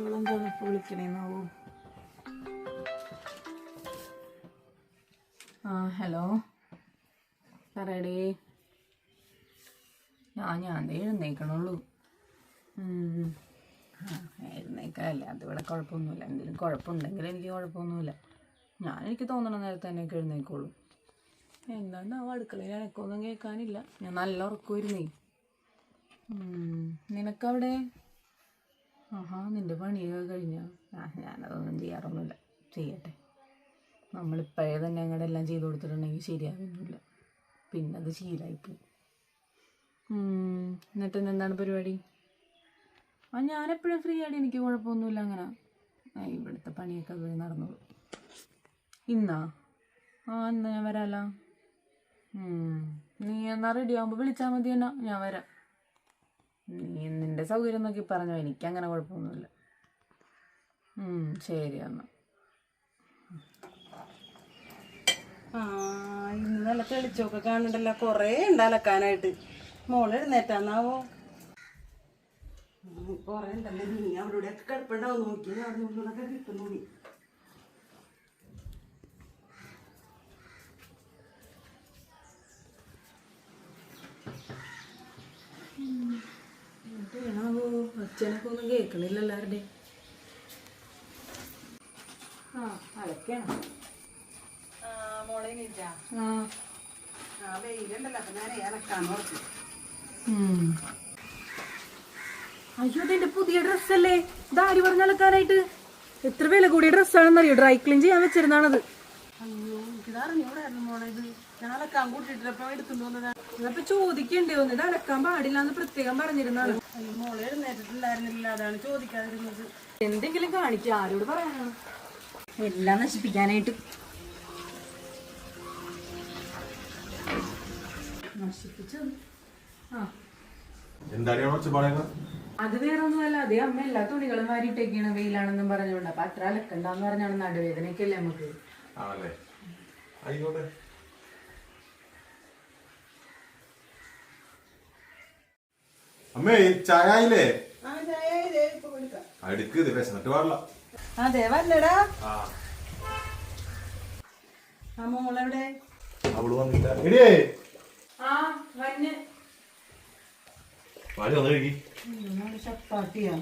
ഇവളെന്താണ് ഇപ്പോൾ വിളിക്കണേന്നാവോ? ആ ഹലോ? പറയടേ. ആ ഞാൻ എഴുന്നേക്കണുള്ളൂ. ആ എഴുന്നേക്കല്ല അത് ഇവിടെ കുഴപ്പമൊന്നുമില്ല. എന്തെങ്കിലും കുഴപ്പമുണ്ടെങ്കിൽ എനിക്ക് കുഴപ്പമൊന്നുമില്ല. ഞാൻ എനിക്ക് തോന്നണ നേരത്തെ തന്നെയൊക്കെ എഴുന്നേക്കുള്ളൂ. എന്താണ്ടാവും അടുക്കളയിൽ അനക്കൊന്നും കേൾക്കാനില്ല. ഞാൻ നല്ല ഉറക്കമായിരുന്നേ നിനക്കവിടെ? ആഹാ നിന്റെ പണിയൊക്കെ കഴിഞ്ഞോ? ആ ഞാനതൊന്നും ചെയ്യാറൊന്നുമില്ല. ചെയ്യട്ടെ. നമ്മളിപ്പോഴേ തന്നെ അങ്ങോട്ട് എല്ലാം ചെയ്ത് കൊടുത്തിട്ടുണ്ടെങ്കിൽ ശരിയാവുന്നില്ല. പിന്നെ അത് ശീലമായിപ്പോയി. എന്നിട്ട് എന്താണ് പരിപാടി? ആ ഞാനെപ്പോഴും ഫ്രീ ആയിട്ട്? എനിക്ക് കുഴപ്പമൊന്നുമില്ല അങ്ങനെ. ആ, ഇവിടുത്തെ പണിയൊക്കെ അത് നടന്നോളൂ. ഇന്നാ? ആ എന്നാ ഞാൻ വരാലോ. നീ എന്നാ റെഡി ആകുമ്പോൾ വിളിച്ചാൽ മതി എന്നാ. ഞാൻ വരാം. നീ നിന്റെ സൗകര്യം നോക്കി പറഞ്ഞോ. എനിക്കങ്ങനെ കുഴപ്പമൊന്നുമില്ല. ശരി എന്നാ. ആ ഇന്ന് നല്ല തെളിച്ചൊക്കെ കാണണ്ടല്ലോ കൊറേ ഉണ്ട് അലക്കാനായിട്ട്. മോൾ എഴുന്നേറ്റാന്നാവോ? കൊറേ ഉണ്ടല്ലേ. നീ അവിടെ ഒക്കെ കിടപ്പുണ്ടാവും. നോക്കി അവിടെ നിന്നൊക്കെ കിട്ടുന്നു നീ അച്ഛനൊക്കെ ഒന്നും കേൾക്കണില്ല എല്ലാവരുടെയും. ആ മോളെ ആ. ആ വെയിലുണ്ടല്ലോ അപ്പൊ ഞാൻ. അയ്യോ ഇതെന്റെ പുതിയ ഡ്രസ്സല്ലേ? ഇതാര് പറഞ്ഞ അലക്കാനായിട്ട്? എത്ര വില കൂടിയ ഡ്രസ്സാണെന്നറിയോ? ഡ്രൈ ക്ലീൻ ചെയ്യാൻ വെച്ചിരുന്നാണത് അയ്യോ ഇത് അറിഞ്ഞൂടായിരുന്നു മോളെ ഇത്. ഞാൻ അലക്കാൻ കൂട്ടിട്ടപ്പോ എടുത്തുകൊണ്ട് വന്നതാ. ഇതപ്പൊ ചോദിക്കണ്ടേ ഒന്ന് ഇത് അലക്കാൻ പാടില്ല എന്ന് പ്രത്യേകം പറഞ്ഞിരുന്നാണ് മോളെ എഴുന്നേറ്റിട്ടില്ലായിരുന്നില്ല അതാണ് ചോദിക്കാതിരുന്നത്. എന്തെങ്കിലും കാണിക്കുക ആരോട് പറയാനാണ്? എല്ലാം നശിപ്പിക്കാനായിട്ട്. നശിപ്പിച്ചത് ആ. അത് വേറെ ഒന്നുമല്ല അതേ അമ്മ എല്ലാ തുണികളും വാരിട്ടേക്കാണ് വെയിലാണെന്നും പറഞ്ഞുകൊണ്ട്. അപ്പൊ അത്ര അലക്കണ്ടെന്ന് പറഞ്ഞാണ് നടുവേദനയൊക്കെ അല്ലേ നമുക്ക്? ആണല്ലേ? ആയിക്കോട്ടെ. അമ്മേ ചായ ആയില്ലേ ആ ചായ ഇതേ ഇപ്പൊ കൊടുക്കാം അടുക്ക് ഇത് വിശന്നിട്ട് പാടില്ല. അതെ വല്ലടാ മോളെവിടെ? അവൾ വന്നില്ല. എടിയേ. വന്ന്. ചപ്പാത്തിയാ.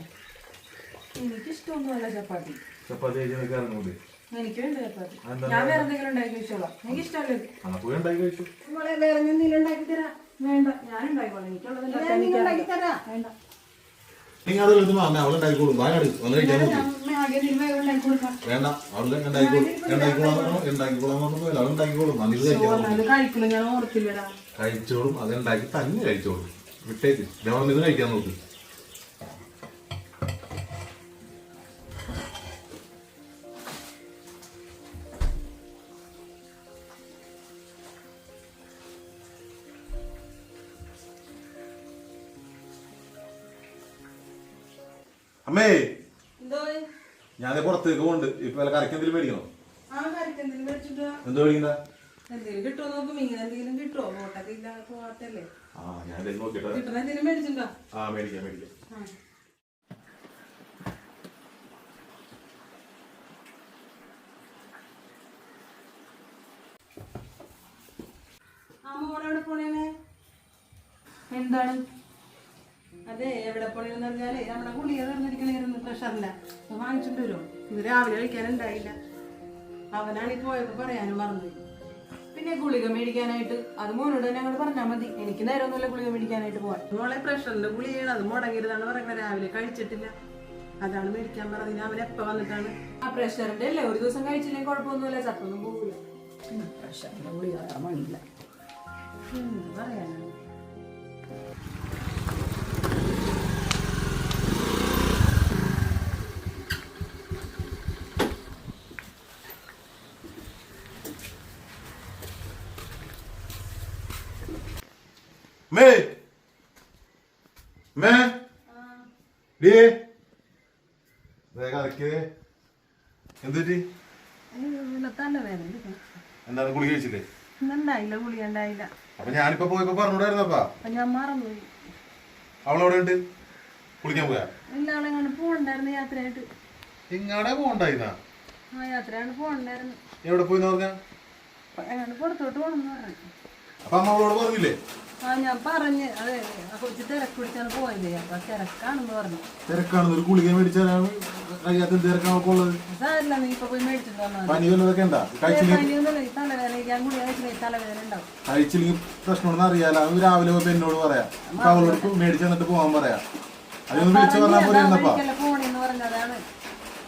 എനിക്കിഷ്ടമൊന്നുമല്ല ചപ്പാത്തി. ചപ്പാത്തി എനിക്ക് വേണ്ട ചപ്പാത്തി. ഞാൻ വേറെ? എന്തെങ്കിലും ഉണ്ടാക്കി വെച്ചോളാം എനിക്ക് ഇഷ്ടമല്ലേ ആ പോയി ഉണ്ടാക്കി കഴിച്ചു. മോളെ വേറെ എന്തെങ്കിലും ഉണ്ടാക്കി തരാം. വേണ്ട നിങ്ങൾ അത് എടുത്ത് വന്ന് കഴിക്കാൻ അവൾ ഉണ്ടാക്കിക്കോളാം പറഞ്ഞില്ല അവൾ ഉണ്ടാക്കിക്കോളും വന്നിട്ട് കഴിക്കാൻ ഞാൻ കഴിച്ചോളും. അത് ഉണ്ടാക്കി തന്നെ കഴിച്ചോളും. വിട്ടേക്ക്. ഞാൻ ഇത് കഴിക്കാൻ നോക്ക്. അമ്മേ. ഞാൻ പുറത്തേക്ക് പോണ്ട് ഇപ്പൊ വല്ല കറിക്ക് എന്തെങ്കിലും മേടിക്കണോ? ആ എന്തോ ഞാൻ എന്തെങ്കിലും നോക്കിട്ടോ ആ മേടിക്കാം മേടിക്കാം. എന്താണ്? അതെ എവിടെ പോണെന്ന് പറഞ്ഞാലേ നമ്മുടെ ഗുളിക തീർന്നിരിക്കണായിരുന്നു പ്രഷറിന്റെ. വാങ്ങിച്ചിട്ട് വരുമോ ഇത് രാവിലെ കഴിക്കാനുണ്ടായില്ല. അവനാണ് പോയപ്പോ പറയാനും മറന്നു പിന്നെ ഗുളിക മേടിക്കാനായിട്ട് അത് മോനോട് തന്നെ അങ്ങോട്ട് പറഞ്ഞാൽ മതി. എനിക്ക് നേരമൊന്നുമില്ല ഗുളിക മേടിക്കാനായിട്ട് പോവാൻ. മോളെ പ്രഷറിന്റെ ഗുളികയാണ്. അത് മുടങ്ങരുതാണ് പറയുന്നത് രാവിലെ കഴിച്ചിട്ടില്ല. അതാണ് മേടിക്കാൻ പറഞ്ഞത്. അവൻ എപ്പ വന്നിട്ടാണ്? ആ പ്രഷറിന്റെ അല്ലേ? ഒരു ദിവസം കഴിച്ചില്ലെങ്കിൽ കുഴപ്പമൊന്നുമില്ല. ചത്തൊന്നും പോകില്ല പ്രഷറിന്റെ ഗുളിക പറയാനാണ്. മേ മേ ഡേ കറിക്ക് എന്ത് പറ്റി തന്നെ വേദന. എന്താണ് കഴിച്ചില്ലേ? ഗുളിക ഉണ്ടായില്ല. അപ്പൊ ഞാനിപ്പോ പോയപ്പോ പറഞ്ഞൂടായിരുന്നപ്പാ ഞാൻ മറന്നുപോയി. അവളവിടെ ഉണ്ട് കുളിക്കാൻ പോയാ? ഇന്നാളെ എങ്ങനെ പോകണ്ടായിരുന്നു യാത്രയായിട്ട്. ഇങ്ങാടെ പോണ്ടായിന്നാ ആ യാത്രയാണ് പോകണ്ടായിരുന്നു. എവിടെ പോയിന്ന് പറഞ്ഞ? പുറത്തോട്ട് പോകണമെന്ന് പറഞ്ഞു. അപ്പൊ അമ്മ അവളോട് പറഞ്ഞില്ലേ? ആ ഞാൻ പറഞ്ഞ് അതെ ആ കൊച്ചു തിരക്ക് പിടിച്ചാണ് പോയത്. അപ്പൊ തിരക്കാണെന്ന് പറഞ്ഞു. തിരക്കാണെന്ന് ഒരു ഗുളിക മേടിച്ചാലാണ് കഴിയാത്ത തിരക്കാണൊക്കെ ഉള്ളത്. സാറില്ല നീ ഇപ്പൊ പോയി മേടിച്ചിട്ട് വന്നാൽ പനി വല്ലതൊക്കെ ഉണ്ടാ? കഴിച്ചില്ലെങ്കിൽ പനിയൊന്നുമില്ല ഈ തലവേദന ഞാൻ കൂടി കഴിച്ചില്ല തലവേദന ഉണ്ടാവും. കഴിച്ചില്ലെങ്കിൽ പ്രശ്നമാണെന്ന് അറിയാലോ അത് രാവിലെ പോയി എന്നോട് പറയാം. അപ്പൊ അവളോട് മേടിച്ചു തന്നിട്ട് പോകാൻ പറയാം. അതൊന്ന് വിളിച്ചു പറഞ്ഞാൽ പോലെ പോണെന്ന് പറഞ്ഞതാണ്.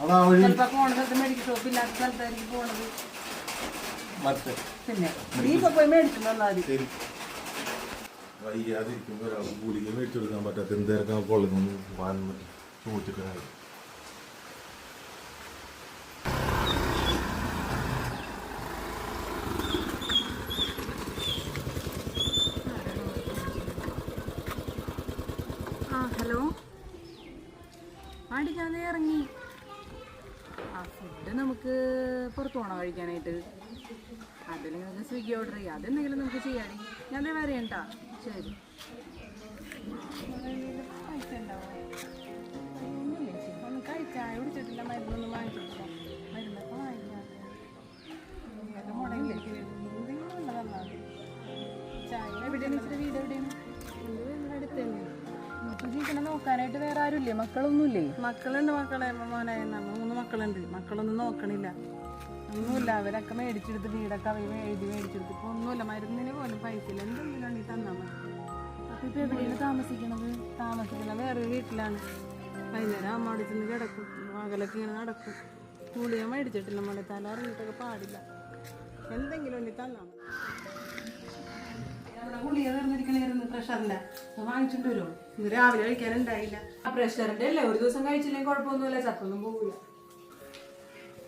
അതാ ആ വഴി. ചിലപ്പോ പോണ സ്ഥലത്ത് മെഡിക്കൽ ഷോപ്പ് ഇല്ലാത്ത സ്ഥലത്തായിരിക്കും പോണത്. മറ്റേ. പിന്നെ നീ ഇപ്പൊ പോയി മേടിച്ചിട്ട് വന്നാൽ മതി. ശരി. വയ്യാതിരിക്കുമ്പോ ഒരാൾ ഗുളിക മേടിച്ചെടുക്കാൻ പറ്റാത്ത എന്ത് കൊള്ളുന്നു വന്ന് ചോദിച്ചിട്ട് ആ ഹലോ? ആടി ഇറങ്ങി. ആ ഫുഡ് നമുക്ക് പുറത്ത് പോകണം കഴിക്കാനായിട്ട്? അതിൽ നിങ്ങൾക്ക് സ്വിഗ്ഗി ഓർഡർ ചെയ്യാം. അതെന്തെങ്കിലും നമുക്ക് ചെയ്യാടി. ഞാൻ വരേണ്ട ശരി. ഒന്ന് കഴിച്ചായ കുടിച്ചിട്ടില്ല. മരുന്നൊന്നും വാങ്ങിച്ചിട്ടില്ല. മരുന്നൊക്കെ വാങ്ങിക്കാതെ ഇങ്ങനെ മുടങ്ങിലേക്ക് എന്തെങ്കിലും ഉള്ള തന്നാൽ മതി. ചായ എവിടെയാണ് ഇച്ചിരി വീട് എവിടെയാണ്? അടുത്ത് തന്നെ. നമുക്ക് ജീവിക്കണം നോക്കാനായിട്ട് വേറെ ആരുമില്ലേ? മക്കളൊന്നുമില്ലേ? മക്കളുണ്ട് മക്കളെ. മോനായ മൂന്ന് മക്കളുണ്ട്. മക്കളൊന്നും നോക്കണില്ല. ഒന്നുമില്ല. അവരൊക്കെ മേടിച്ചെടുത്ത് വീടൊക്കെ അവർ എഴുതി മേടിച്ചെടുത്ത്. ഇപ്പോൾ ഒന്നുമില്ല. മരുന്നിന് പോലും പൈസ ഇല്ല. എന്തെങ്കിലും ഉണ്ടെങ്കിൽ തന്നാൽ മതി. അപ്പോൾ ഇപ്പോൾ എവിടെയാണ് താമസിക്കണത്? താമസിക്കുന്ന വേറെ വീട്ടിലാണ്. വൈകുന്നേരം അമ്മ അവിടെ ചെന്ന് കിടക്കും. മകളൊക്കെ ഇങ്ങനെ നടക്കും. കൂളിയ മേടിച്ചിട്ടില്ല. മോളെ തല അറിഞ്ഞിട്ടൊക്കെ പാടില്ല. എന്തെങ്കിലും ഉണ്ടെങ്കിൽ തന്നാൽ ഗുളിക വാങ്ങിച്ചിട്ട് വരുമോ ഇന്ന് രാവിലെ കഴിക്കാനുണ്ടായില്ല ആ പ്രഷറിന്റെ അല്ലേ? ഒരു ദിവസം കഴിച്ചില്ലെങ്കിൽ കുഴപ്പമൊന്നുമില്ല. ചത്തൊന്നും പോകില്ല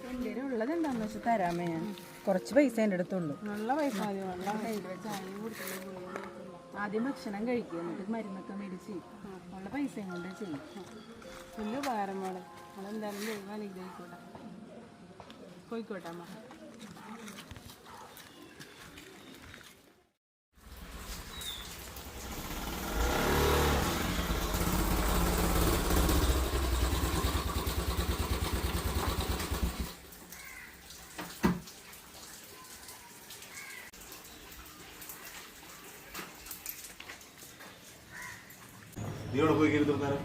എന്റെ ഉള്ളത് എന്താണെന്ന് വെച്ചാൽ തരാമേ ഞാൻ. കുറച്ച് പൈസ എന്റെ അടുത്തുള്ളൂ നല്ല പൈസ മതി വെള്ളം കയ്യിൽ ചായ കുടിച്ചില്ല ഗുളിക ആദ്യം ഭക്ഷണം കഴിക്കുക എന്നിട്ട് മരുന്നൊക്കെ മേടിച്ച് ഉള്ള പൈസയും കൊണ്ട് ചെയ്യും. വലിയ ഉപകാരം മോളെ? നമ്മളെന്തായാലും ദൈവം അനുഗ്രഹിക്കോട്ടെ. പോയിക്കോട്ടെ അമ്മ. നീ എവിടെ പോയി കരുതി നേരം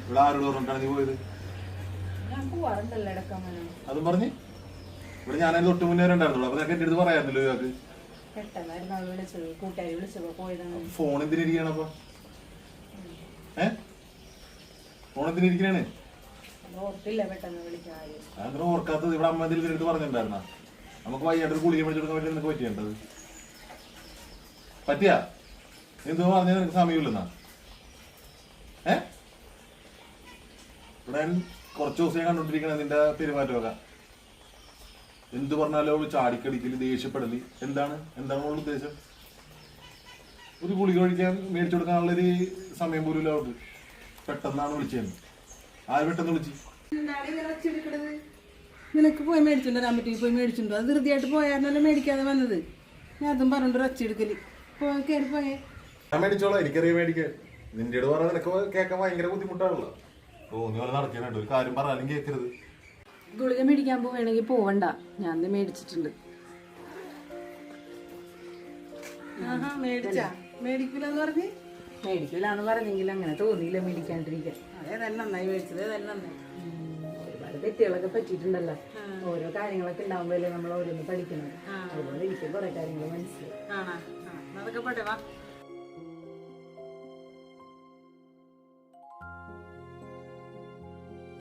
ഇവിടെ ആരോട് പറഞ്ഞിട്ടാണ് നീ പോയത്? അതും പറഞ്ഞ്? ഇവിടെ ഞാൻ അതിന് തൊട്ട് മുന്നേ ഉണ്ടായിരുന്നുള്ളൂ. അപ്പൊ നിനക്ക് എന്റെ അടുത്ത് പറയാറില്ലല്ലോ ഇയാൾക്ക് പോയതാണ്. ഫോൺ എന്തിനിരിക്കണ അപ്പൊ? ഏ? ഫോൺ എന്തിനിരിക്കണേ ഓർത്തില്ല പെട്ടെന്ന് വിളിക്കാൻ അങ്ങനെ ഓർക്കാത്തത്? ഇവിടെ അമ്മ എന്തെങ്കിലും എടുത്ത് പറഞ്ഞിട്ടുണ്ടായിരുന്ന? നമുക്ക് ഒരു ഗുളിക മേടിച്ചെടുക്കാൻ വേണ്ടി നിനക്ക് പറ്റിയേണ്ടത് പറ്റിയാ? എന്തോ പറഞ്ഞാൽ നിനക്ക് സമയമില്ലെന്നാ. ഏ? ഇവിടെ ഞാൻ കുറച്ച് ദിവസം ഞാൻ കണ്ടോണ്ടിരിക്കണ നിന്റെ പെരുമാറ്റമൊക്കെ. എന്ത് പറഞ്ഞാലോ അവൾ ചാടിക്കടിക്കൽ ദേഷ്യപ്പെടൽ. എന്താണ്? എന്താണ് അവളുടെ ഉദ്ദേശം? ഒരു ഗുളിക കഴിക്കാൻ മേടിച്ചു കൊടുക്കാനുള്ളൊരു സമയം പോലും അവൾക്ക്. പെട്ടെന്നാണ് വിളിച്ചത്. ആര് പെട്ടെന്ന് വിളിച്ചു? നിനക്ക് പോയി മേടിച്ചിട്ടുണ്ടോ ഞാൻ പറ്റി പോയി മേടിച്ചിട്ടുണ്ടോ അത് ധൃതിയായിട്ട് പോയായിരുന്നല്ലോ മേടിക്കാതെ വന്നത്. ഞാൻ അതും പറഞ്ഞിട്ട് ഒച്ചെടുക്കൽ പോയി കയറി പോയേ. ഞാൻ മേടിച്ചോളാം എനിക്കറിയാം മേടിക്കാൻ. നിന്റെ ഇട പറഞ്ഞാൽ നിനക്ക് കേൾക്കാൻ ഭയങ്കര ബുദ്ധിമുട്ടാണല്ലോ. ഓ നീ പോലെ നടക്കാനുണ്ട്? ഒരു കാര്യം പറഞ്ഞാലും കേൾക്കരുത് ഗുളിക മേടിക്കാൻ പോവുകയാണെങ്കിൽ പോവണ്ട. ഞാൻ മേടിച്ചിട്ടുണ്ട്. ആഹാ മേടിച്ചാ. മേടിക്കില്ലെന്ന് പറഞ്ഞ്? മേടിക്കില്ലാന്ന് പറഞ്ഞെങ്കിൽ അങ്ങനെ തോന്നിയില്ല മേടിക്കാണ്ടിരിക്കാൻ. ഒരുപാട് തെറ്റുകളൊക്കെ പറ്റിയിട്ടുണ്ടല്ലോ. ഓരോ കാര്യങ്ങളൊക്കെ ഉണ്ടാകുമ്പോഴല്ലേ നമ്മൾ ഓരോന്ന് പഠിക്കണം അതുപോലെ എനിക്ക് കുറെ കാര്യങ്ങൾ മനസ്സിലായി. ആ, എന്നാ അതൊക്കെ വാ.